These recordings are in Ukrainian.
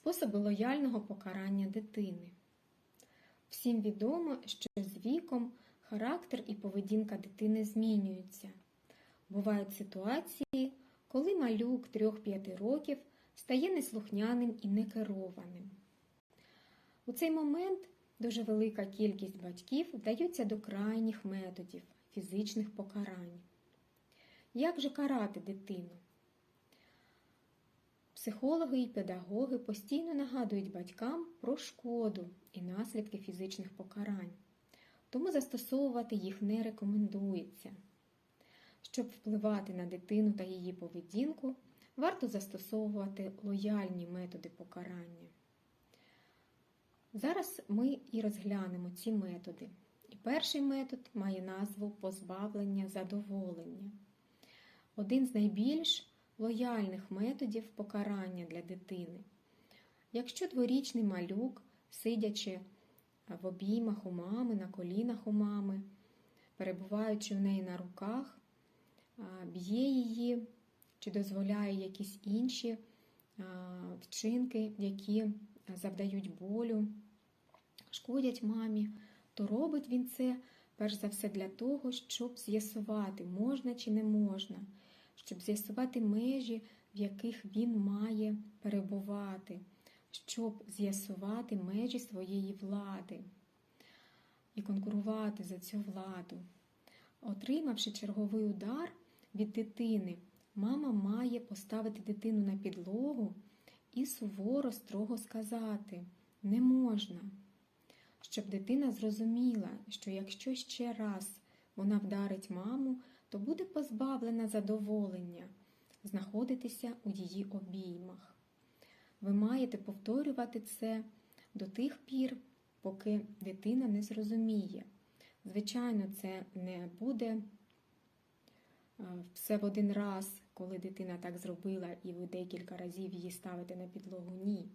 Способи лояльного покарання дитини. Всім відомо, що з віком характер і поведінка дитини змінюються. Бувають ситуації, коли малюк 3-5 років стає неслухняним і некерованим. У цей момент дуже велика кількість батьків вдаються до крайніх методів фізичних покарань. Як же карати дитину? Психологи і педагоги постійно нагадують батькам про шкоду і наслідки фізичних покарань, тому застосовувати їх не рекомендується. Щоб впливати на дитину та її поведінку, варто застосовувати лояльні методи покарання. Зараз ми і розглянемо ці методи. І перший метод має назву позбавлення задоволення. Один з найбільш лояльних методів покарання для дитини. Якщо дворічний малюк, сидячи в обіймах у мами, на колінах у мами, перебуваючи в неї на руках, б'є її чи дозволяє якісь інші вчинки, які завдають болю, шкодять мамі, то робить він це перш за все для того, щоб з'ясувати, можна чи не можна, щоб з'ясувати межі, в яких він має перебувати, щоб з'ясувати межі своєї влади і конкурувати за цю владу. Отримавши черговий удар від дитини, мама має поставити дитину на підлогу і суворо строго сказати не можна, щоб дитина зрозуміла, що якщо ще раз вона вдарить маму, то буде позбавлена задоволення знаходитися у її обіймах. Ви маєте повторювати це до тих пір, поки дитина не зрозуміє. Звичайно, це не буде все в один раз, коли дитина так зробила, і ви декілька разів її ставите на підлогу. Ні.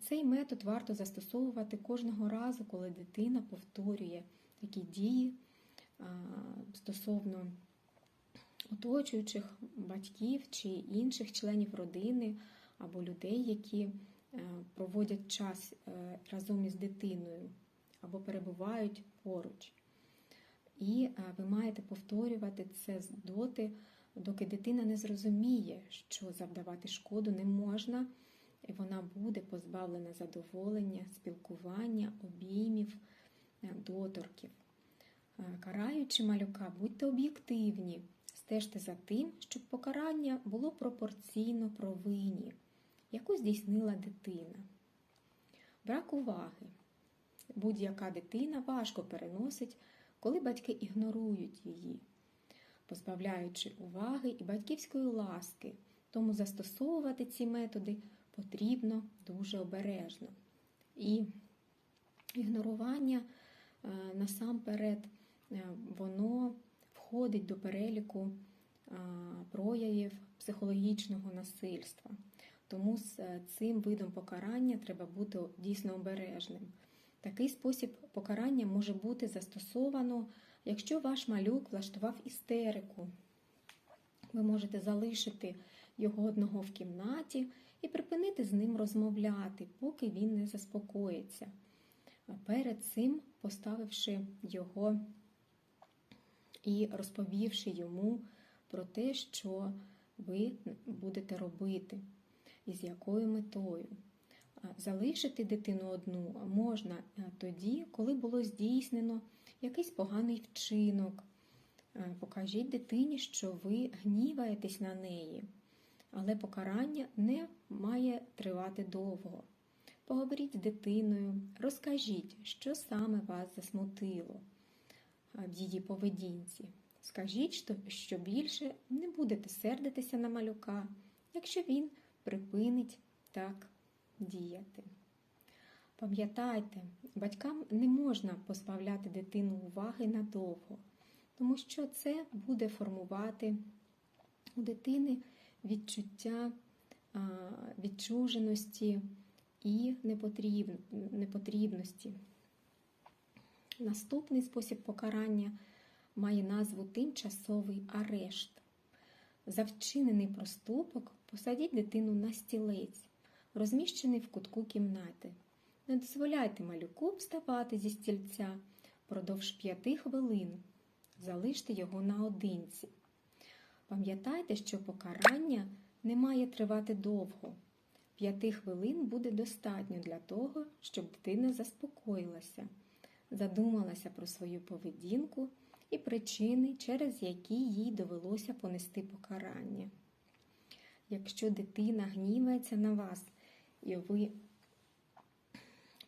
Цей метод варто застосовувати кожного разу, коли дитина повторює такі дії стосовно оточуючих батьків чи інших членів родини або людей, які проводять час разом із дитиною або перебувають поруч. І ви маєте повторювати це доти, доки дитина не зрозуміє, що завдавати шкоду не можна, і вона буде позбавлена задоволення, спілкування, обіймів, доторків. Караючи малюка, будьте об'єктивні, стежте за тим, щоб покарання було пропорційно провині, яку здійснила дитина. Брак уваги. Будь-яка дитина важко переносить коли батьки ігнорують її, позбавляючи уваги і батьківської ласки, тому застосовувати ці методи потрібно дуже обережно. І ігнорування насамперед воно входить до переліку проявів психологічного насильства. Тому з цим видом покарання треба бути дійсно обережним. Такий спосіб покарання може бути застосовано, якщо ваш малюк влаштував істерику. Ви можете залишити його одного в кімнаті і припинити з ним розмовляти, поки він не заспокоїться. Перед цим поставивши його і розповівши йому про те, що ви будете робити і з якою метою. Залишити дитину одну можна тоді, коли було здійснено якийсь поганий вчинок. Покажіть дитині, що ви гніваєтесь на неї, але покарання не має тривати довго. Поговоріть з дитиною, розкажіть, що саме вас засмутило в її поведінці. Скажіть, що більше не будете сердитися на малюка, якщо він припинить так діяти. Пам'ятайте, батькам не можна позбавляти дитину уваги надовго, тому що це буде формувати у дитини відчуття відчуженості і непотрібності. Наступний спосіб покарання має назву тимчасовий арешт. За вчинений проступок посадіть дитину на стілець розміщений в кутку кімнати. Не дозволяйте малюку вставати зі стільця впродовж п'яти хвилин. Залиште його наодинці. Пам'ятайте, що покарання не має тривати довго. П'яти хвилин буде достатньо для того, щоб дитина заспокоїлася, задумалася про свою поведінку і причини, через які їй довелося понести покарання. Якщо дитина гнівається на вас, і ви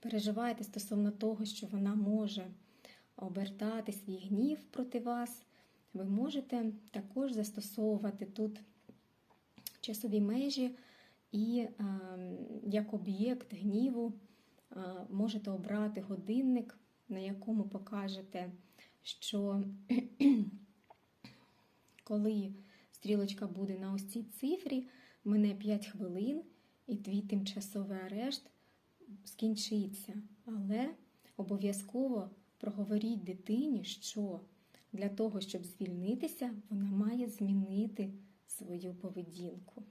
переживаєте стосовно того, що вона може обертати свій гнів проти вас, ви можете також застосовувати тут часові межі і е, як об'єкт гніву е, можете обрати годинник, на якому покажете, що коли стрілочка буде на ось цій цифрі, мине 5 хвилин, і твій тимчасовий арешт скінчиться. Але обов'язково проговоріть дитині, що для того, щоб звільнитися, вона має змінити свою поведінку.